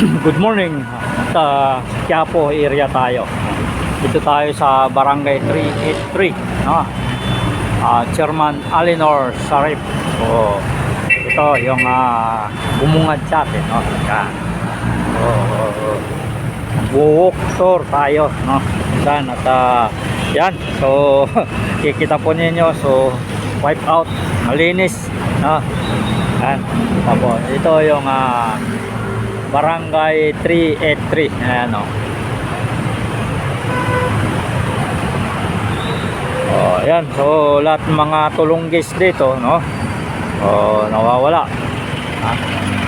Good morning sa Quiapo area tayo. Dito tayo sa Barangay 383, no? Ah, Chairman Alinor Sarip. So, ito yung ah, bumungad sa atin, no? Yan. So, walk tour tayo, no? Yan, at ah, yan. So, kikita po ninyo. So, wipe out. Malinis, no? Yan. Tapos, ito yung ah, Barangay 383. Ayan o. Oh, ayan. So, lahat ng mga tulunggis dito, no? Oh, nawawala. Ha?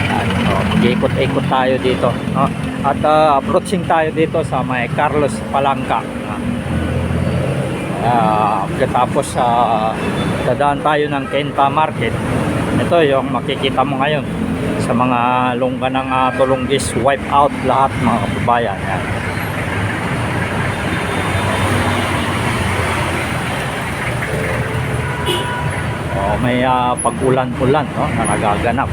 Ayan. So, mag-ikot-ikot tayo dito, no? At ah, approaching tayo dito sa may Carlos Palangka. no? Ah, pagkatapos sa dadaan tayo ng Kenta Market. Ito yung makikita mo ngayon sa mga lungga ng uh, tulunggis wipe out lahat mga kababayan yan. Oh, may ah, pag-ulan-ulan no, na nagaganap.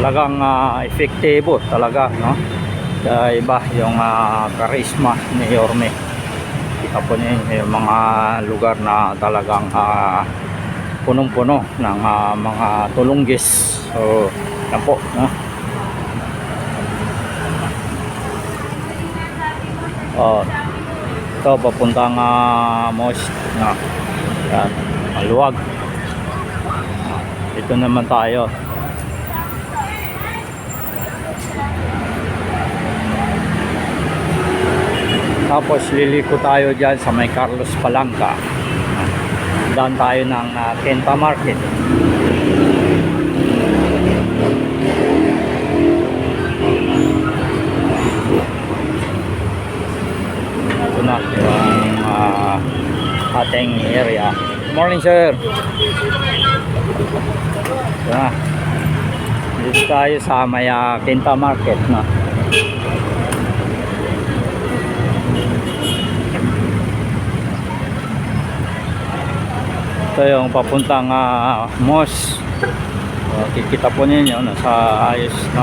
Talagang ah, epektibo talaga no. Sa iba yung ah, karisma ni Yorme kita po niyo yung mga lugar na talagang ah, punong-puno ng ah, mga tulunggis. So yan po no? oh, ito papuntang uh, mosque na yan, maluwag. Ito naman tayo Tapos liliko tayo dyan sa may Carlos Palangka. Daan tayo ng uh, Kenta Market. Ito na yung uh, ating area. Morning sir. Ito na. Dito tayo sa may uh, Kenta Market na. Ito yung papuntang uh, mos uh, kikita po ninyo nasa ayos no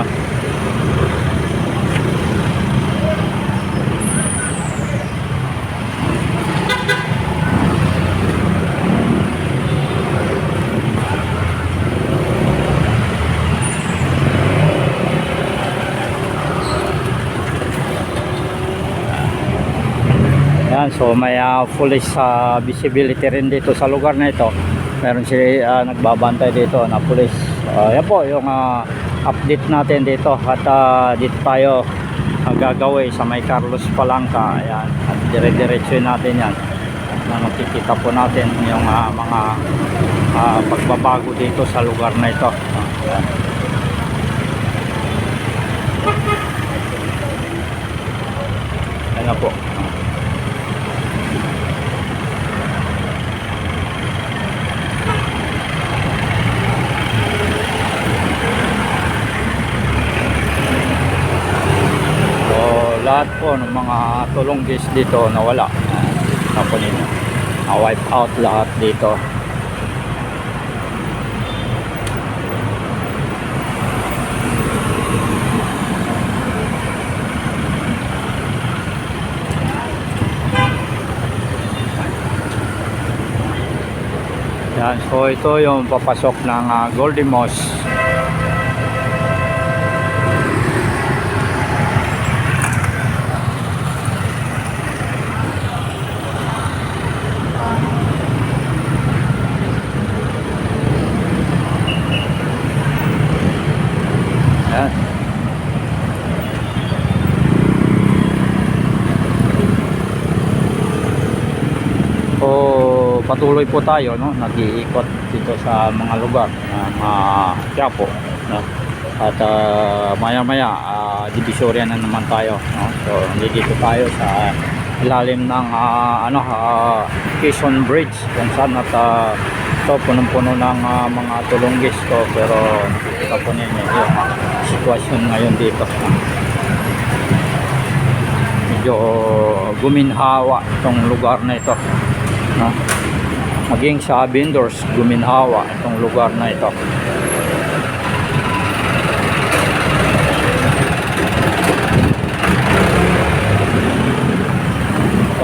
Yan, so may uh, police uh, visibility rin dito sa lugar na ito. Meron sila uh, nagbabantay dito na police. Uh, yan po yung uh, update natin dito at uh, dito tayo gagawin sa may Carlos Palangka. Ayan, at dire-diretso natin yan. Na makikita po natin yung uh, mga uh, pagbabago dito sa lugar na ito. Ayan. Ayan na po. So, lahat po ng mga tulunggis dito nawala. Tapos ninyo. Na-wipe out lahat dito. Yan, so ito yung papasok ng uh, Goldie Moss. Yan. So, patuloy po tayo, no? Nag-iikot dito sa mga lugar ng uh, Quiapo, no? At ah, maya-maya, uh, divisoria na naman tayo, no? So, dito tayo sa ilalim ng ah, ano, ah, Quezon Bridge kung saan at ah, ito punong-puno ng ah, mga tulunggis ko pero nakikita po ninyo yung sitwasyon ngayon dito medyo guminhawa itong lugar na ito no? Maging sa vendors guminhawa itong lugar na ito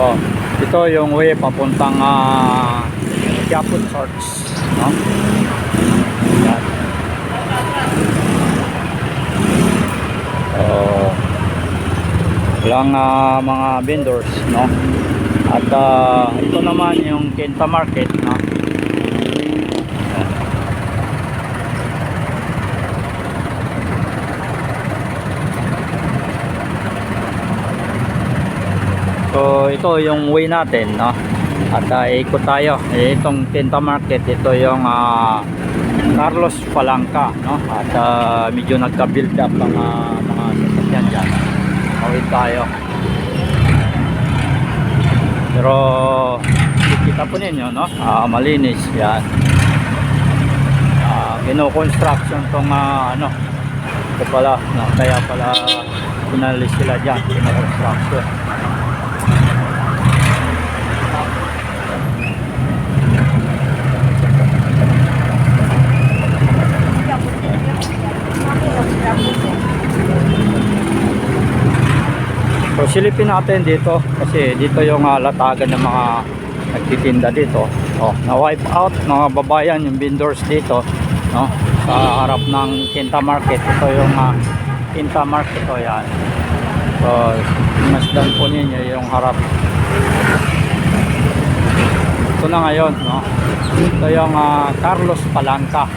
So, ito yung way papuntang uh, Quiapo Church. No? Yan. So, walang ah, mga vendors, no? At ah, ito naman yung Kenta Market, no? So ito yung way natin no. At uh, ikot tayo. Eh, itong Tinta Market ito yung ah, Carlos Palanca no. At ah, medyo nagka-build up ang ah, mga sasakyan diyan. Tawid tayo. Pero kita po ninyo no. Ah, malinis yan. Ah, kino-construction tong ah, ano ito pala no, kaya pala pinalis sila dyan kino-construction silipin natin dito kasi dito yung uh, latagan ng mga nagtitinda dito. Oh, na wipe out mga babayan yung vendors dito, no? Sa harap ng Quinta Market. Ito yung uh, Quinta Market to yan. So, masdan po ninyo yung harap. Ito na ngayon, no? Ito yung ah, Carlos Palanca.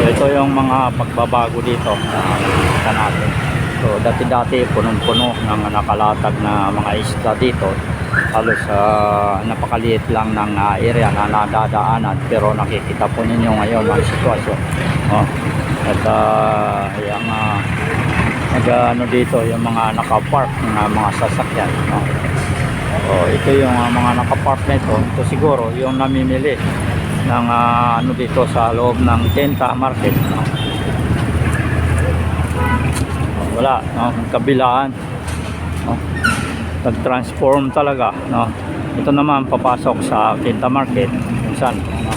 So ito yung mga pagbabago dito nakikita natin. So dati-dati punong-puno ng nakalatag na mga isla dito. Halos ah, napakaliit lang ng ah, area na nadadaanan pero nakikita po ninyo ngayon ang sitwasyon. Oh. At uh, yung ah, nag ano dito yung mga nakapark na mga sasakyan. No? Oh, ito yung ah, mga nakapark na ito. Ito siguro yung namimili ng ah, ano dito sa loob ng Tenta Market. No? Wala, no? Kabilaan. No? Nag-transform talaga. No? Ito naman papasok sa Tenta Market kung saan no?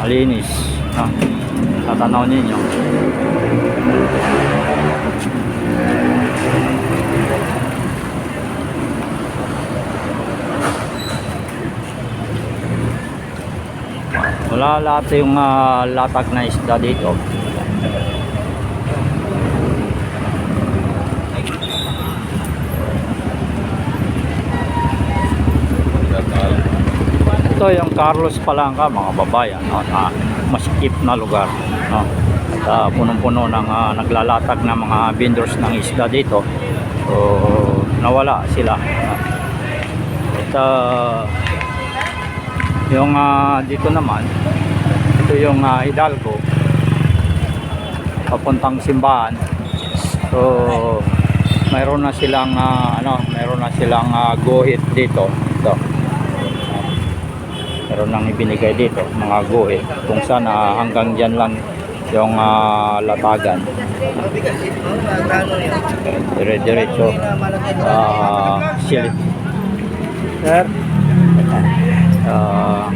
malinis. No? Tatanaw ninyo. Wala lahat yung ah, latag na isda dito. Ito yung Carlos Palangka mga babayan no, na masikip na lugar no. Ah, punong-puno ng ah, naglalatag na mga vendors ng isda dito. So nawala sila. no. At ah, yung ah, dito naman ito yung ah, Hidalgo. Papuntang simbahan. So mayroon na silang ah, ano mayroon na silang ah, guhit dito. Ito. Meron nang ibinigay dito mga guhit. Kung saan ah, hanggang dyan lang yung ah, latagan. Dire diretso ah silip sir? Ah,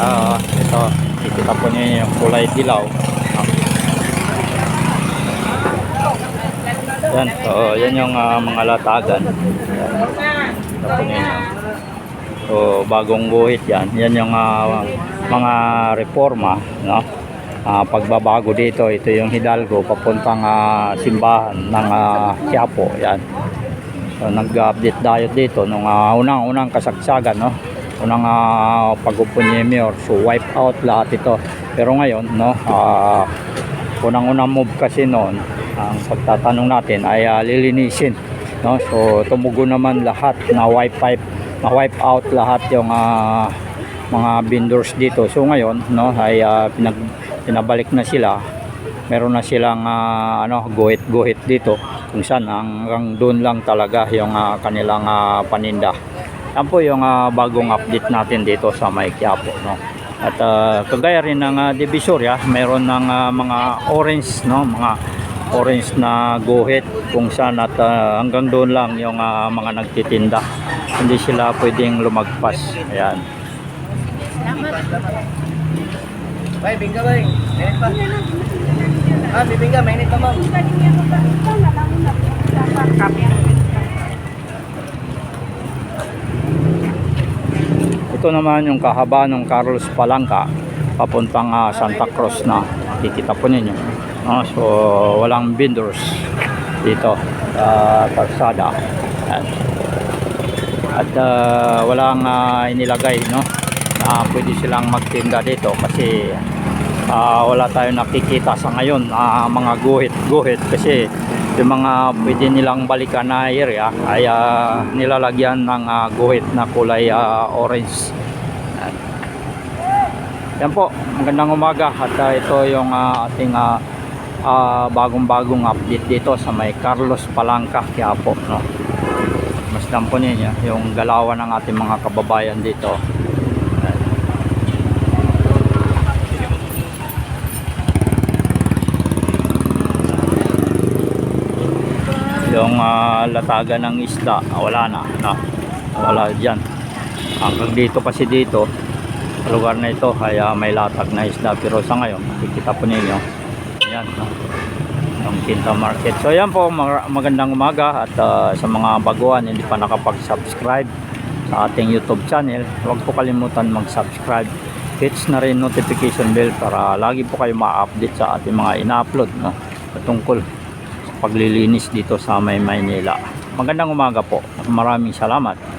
ah, ito, kikita po niyo yung kulay dilaw. Yan, so, yan yung ah, mga latagan. Yan. Kita po niyo. So, bagong guhit yan. Yan yung ah, mga reforma, no? Ah, pagbabago dito, ito yung Hidalgo papuntang ah, simbahan ng Quiapo, yan. So, nag-update tayo dito nung ah, unang-unang kasagsagan, no? Unang uh, pag-upo ni Mayor. So, wipe out lahat ito. Pero ngayon, no, ah, unang-unang move kasi noon, ang pagtatanong natin ay ah, lilinisin. No? So, tumugo naman lahat na wipe pipe, na wipe out lahat yung ah, mga vendors dito. So, ngayon, no, ay ah, pinag, pinabalik na sila meron na silang ah, ano guhit-guhit dito kung saan hanggang doon lang talaga yung ah, kanilang ah, paninda. Yan po yung ah, bagong update natin dito sa May Quiapo, no. At ah, kagaya rin ng uh, Divisoria, meron ng ah, mga orange no, mga orange na guhit kung saan at ah, hanggang doon lang yung ah, mga nagtitinda. Hindi sila pwedeng lumagpas. Ayan. Bay, bingga bay. Mainit pa. Ah, bibingga, mainit pa ma'am. Ito naman yung kahaba ng Carlos Palanca papuntang ah, Santa Cruz na kikita po ninyo. Ah, so walang vendors dito sa kalsada. Ayan. At ah, walang ah, inilagay no na pwede silang magtinda dito kasi ah, wala tayong nakikita sa ngayon na mga guhit-guhit kasi yung mga pwede nilang balikan na area ay ah, nilalagyan ng ah, guhit na kulay ah, orange. Yan po, magandang umaga at ah, ito yung ah, ating ah, ah, bagong-bagong update dito sa may Carlos Palanca, Quiapo, no. Masdan po ninyo yung galawan ng ating mga kababayan dito. Ayan. Ah, latagan ng isda, ah, wala na, no. Wala diyan. Hanggang dito kasi dito, sa lugar na ito kaya may latag na isda pero sa ngayon makikita po ninyo ayan no? ang Quinta Market so ayan po mag- magandang umaga at ah, sa mga baguhan hindi pa nakapag-subscribe sa ating YouTube channel huwag po kalimutan mag-subscribe hits na rin notification bell para lagi po kayo ma-update sa ating mga ina-upload no? tungkol sa paglilinis dito sa may Maynila. Magandang umaga po. Maraming salamat